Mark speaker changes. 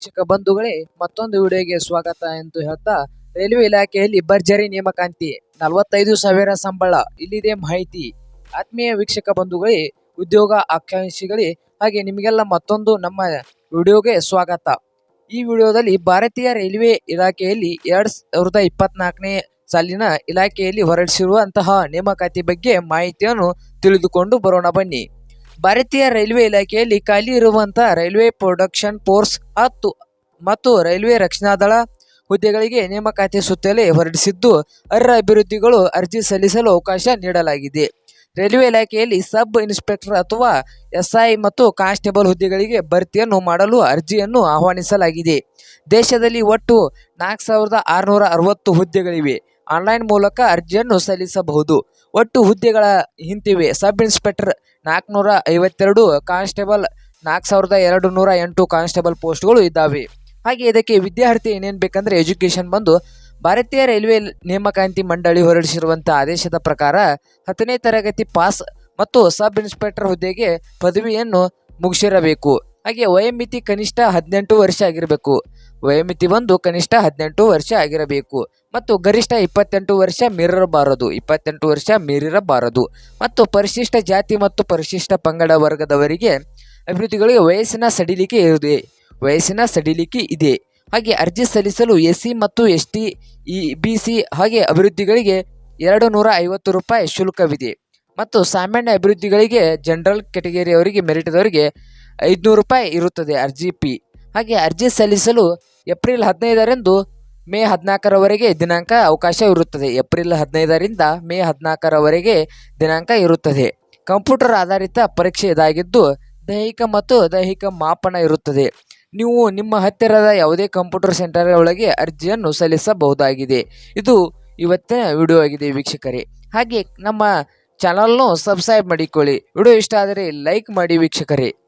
Speaker 1: ವೀಕ್ಷಕ ಬಂಧುಗಳೇ, ಮತ್ತೊಂದು ವಿಡಿಯೋಗೆ ಸ್ವಾಗತ ಎಂದು ಹೇಳ್ತಾ, ರೈಲ್ವೆ ಇಲಾಖೆಯಲ್ಲಿ ಭರ್ಜರಿ ನೇಮಕಾಂತಿ, ನಲವತ್ತೈದು ಸಾವಿರ ಸಂಬಳ, ಇಲ್ಲಿದೆ ಮಾಹಿತಿ. ಆತ್ಮೀಯ ವೀಕ್ಷಕ ಬಂಧುಗಳೇ, ಉದ್ಯೋಗ ಆಕಾಂಕ್ಷಿಗಳೇ, ಹಾಗೆ ನಿಮಗೆಲ್ಲ ಮತ್ತೊಂದು ನಮ್ಮ ವಿಡಿಯೋಗೆ ಸ್ವಾಗತ. ಈ ವಿಡಿಯೋದಲ್ಲಿ ಭಾರತೀಯ ರೈಲ್ವೆ ಇಲಾಖೆಯಲ್ಲಿ ಎರಡ್ ಸಾವಿರದ ಇಪ್ಪತ್ನಾಲ್ಕನೇ ಸಾಲಿನ ಇಲಾಖೆಯಲ್ಲಿ ಹೊರಡಿಸಿರುವಂತಹ ನೇಮಕಾತಿ ಬಗ್ಗೆ ಮಾಹಿತಿಯನ್ನು ತಿಳಿದುಕೊಂಡು ಬರೋಣ ಬನ್ನಿ. ಭಾರತೀಯ ರೈಲ್ವೆ ಇಲಾಖೆಯಲ್ಲಿ ಖಾಲಿ ಇರುವಂತಹ ರೈಲ್ವೆ ಪ್ರೊಡಕ್ಷನ್ ಫೋರ್ಸ್ ಹತ್ತು ಮತ್ತು ರೈಲ್ವೆ ರಕ್ಷಣಾ ದಳ ಹುದ್ದೆಗಳಿಗೆ ನೇಮಕಾತಿ ಸುತ್ತಲೇ ಹೊರಡಿಸಿದ್ದು, ಅರ್ಹ ಅಭಿವೃದ್ಧಿಗಳು ಅರ್ಜಿ ಸಲ್ಲಿಸಲು ಅವಕಾಶ ನೀಡಲಾಗಿದೆ. ರೈಲ್ವೆ ಇಲಾಖೆಯಲ್ಲಿ ಸಬ್ ಇನ್ಸ್ಪೆಕ್ಟರ್ ಅಥವಾ ಎಸ್ಐ ಮತ್ತು ಕಾನ್ಸ್ಟೇಬಲ್ ಹುದ್ದೆಗಳಿಗೆ ಭರ್ತಿಯನ್ನು ಮಾಡಲು ಅರ್ಜಿಯನ್ನು ಆಹ್ವಾನಿಸಲಾಗಿದೆ. ದೇಶದಲ್ಲಿ ಒಟ್ಟು ನಾಲ್ಕು ಸಾವಿರದ ಆರುನೂರ ಅರವತ್ತು ಹುದ್ದೆಗಳಿವೆ. ಆನ್ಲೈನ್ ಮೂಲಕ ಅರ್ಜಿಯನ್ನು ಸಲ್ಲಿಸಬಹುದು. ಒಟ್ಟು ಹುದ್ದೆಗಳ ಹಿಂತಿವೆ. ಸಬ್ ಇನ್ಸ್ಪೆಕ್ಟರ್ ನಾಲ್ಕುನೂರ ಐವತ್ತೆರಡು, ಕಾನ್ಸ್ಟೇಬಲ್ ನಾಲ್ಕು ಸಾವಿರದ ಎರಡು ನೂರ ಎಂಟು ಕಾನ್ಸ್ಟೇಬಲ್ ಪೋಸ್ಟ್ಗಳು ಇದ್ದಾವೆ. ಹಾಗೆ ಇದಕ್ಕೆ ವಿದ್ಯಾರ್ಥಿ ಏನೇನು ಬೇಕಂದರೆ ಎಜುಕೇಷನ್ ಬಂದು ಭಾರತೀಯ ರೈಲ್ವೆ ನೇಮಕಾಂತಿ ಮಂಡಳಿ ಹೊರಡಿಸಿರುವಂಥ ಆದೇಶದ ಪ್ರಕಾರ ಹತ್ತನೇ ತರಗತಿ ಪಾಸ್ ಮತ್ತು ಸಬ್ ಇನ್ಸ್ಪೆಕ್ಟರ್ ಹುದ್ದೆಗೆ ಪದವಿಯನ್ನು ಮುಗಿಸಿರಬೇಕು. ಹಾಗೆ ವಯೋಮಿತಿ ಕನಿಷ್ಠ ಹದಿನೆಂಟು ವರ್ಷ ಆಗಿರಬೇಕು. ವಯೋಮಿತಿ ಒಂದು ಕನಿಷ್ಠ ಹದಿನೆಂಟು ವರ್ಷ ಆಗಿರಬೇಕು. ಮತ್ತು ಗರಿಷ್ಠ ಇಪ್ಪತ್ತೆಂಟು ವರ್ಷ ಮೀರಿರಬಾರದು ಇಪ್ಪತ್ತೆಂಟು ವರ್ಷ ಮೀರಿರಬಾರದು. ಮತ್ತು ಪರಿಶಿಷ್ಟ ಜಾತಿ ಮತ್ತು ಪರಿಶಿಷ್ಟ ಪಂಗಡ ವರ್ಗದವರಿಗೆ ಅಭಿವೃದ್ಧಿಗಳಿಗೆ ವಯಸ್ಸಿನ ಸಡಿಲಿಕೆ ಇದೆ ವಯಸ್ಸಿನ ಸಡಿಲಿಕೆ ಇದೆ. ಹಾಗೆ ಅರ್ಜಿ ಸಲ್ಲಿಸಲು ಎಸ್ ಸಿ ಮತ್ತು S T, E, B, C ಹಾಗೆ ಅಭಿವೃದ್ಧಿಗಳಿಗೆ ಎರಡು ನೂರ ಐವತ್ತು ರೂಪಾಯಿ ಶುಲ್ಕವಿದೆ. ಮತ್ತು ಸಾಮಾನ್ಯ ಅಭಿವೃದ್ಧಿಗಳಿಗೆ ಜನರಲ್ ಕೆಟಗರಿಯವರಿಗೆ ಮೆರಿಟ್ದವರಿಗೆ ಐದುನೂರು ರೂಪಾಯಿ ಇರುತ್ತದೆ ಅರ್ಜಿ ಪಿ ಹಾಗೆ ಅರ್ಜಿ ಸಲ್ಲಿಸಲು ಏಪ್ರಿಲ್ ಹದಿನೈದರಂದು ಮೇ ಹದಿನಾಲ್ಕರವರೆಗೆ ದಿನಾಂಕ ಅವಕಾಶ ಇರುತ್ತದೆ ಏಪ್ರಿಲ್ ಹದಿನೈದರಿಂದ ಮೇ ಹದಿನಾಲ್ಕರವರೆಗೆ ದಿನಾಂಕ ಇರುತ್ತದೆ. ಕಂಪ್ಯೂಟರ್ ಆಧಾರಿತ ಪರೀಕ್ಷೆ ಇದಾಗಿದ್ದು ದೈಹಿಕ ಮತ್ತು ದೈಹಿಕ ಮಾಪನ ಇರುತ್ತದೆ. ನೀವು ನಿಮ್ಮ ಹತ್ತಿರದ ಯಾವುದೇ ಕಂಪ್ಯೂಟರ್ ಸೆಂಟರ್ ಒಳಗೆ ಅರ್ಜಿಯನ್ನು ಸಲ್ಲಿಸಬಹುದಾಗಿದೆ. ಇದು ಇವತ್ತಿನ ವಿಡಿಯೋ ಆಗಿದೆ ವೀಕ್ಷಕರೇ. ಹಾಗೆ ನಮ್ಮ ಚಾನಲ್ನು ಸಬ್ಸ್ಕ್ರೈಬ್ ಮಾಡಿಕೊಳ್ಳಿ. ವಿಡಿಯೋ ಇಷ್ಟ ಆದರೆ ಲೈಕ್ ಮಾಡಿ ವೀಕ್ಷಕರೇ.